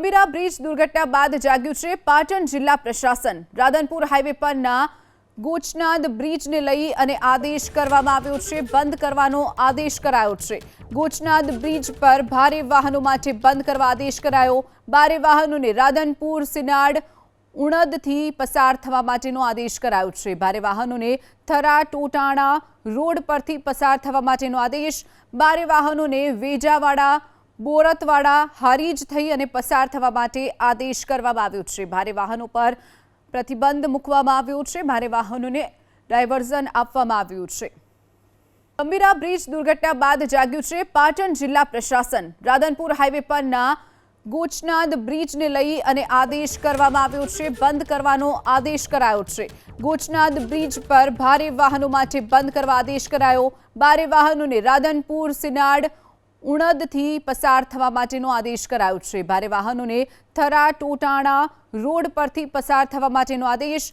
Gambhira bridge દુર્ઘટના બાદ જાગ્યું છે પાટણ જિલ્લા પ્રશાસન. રાધનપુર હાઈવે પરના ગોચનાદ બ્રિજને લઈ અને આદેશ કરવામાં આવ્યો છે, બંધ કરવાનો આદેશ કરાયો છે. ગોચનાદ બ્રિજ પર ભારે વાહનો માટે બંધ કરવા આદેશ કરાયો. ભારે વાહનોને રાધનપુર, સિનાડ, ઉણદથી પસાર થવા માટેનો આદેશ કરાયો છે. ભારે વાહનોને થરા, ટોટાણા રોડ પરથી પસાર થવા માટેનો આદેશ. ભારે વાહનોને વેજાવાડા બોરતવાડા હારીજ થઈ અને પસાર થવા માટે આદેશ કરવામાં આવ્યો છે. ભારે વાહનો પર પ્રતિબંધ મૂકવામાં આવ્યો છે. ભારે વાહનોને ડાયવર્ઝન આપવામાં આવ્યું છે. ગંભીરા બ્રિજ દુર્ઘટના બાદ જાગ્યું છે પાટણ જિલ્લા પ્રશાસન. રાધનપુર હાઈવે પરના ગોચનાદ બ્રિજને લઈ અને આદેશ કરવામાં આવ્યો છે. બંધ કરવાનો આદેશ કરાયો છે. ગોચનાદ બ્રિજ પર ભારે વાહનો માટે બંધ કરવા આદેશ કરાયો. ભારે વાહનોને રાધનપુર, સિનાડ ઉણદથી પસાર થવા માટેનો આદેશ કરાયો છે. ભારે વાહનોને થરા ટોટાણા રોડ પરથી પસાર થવા માટેનો આદેશ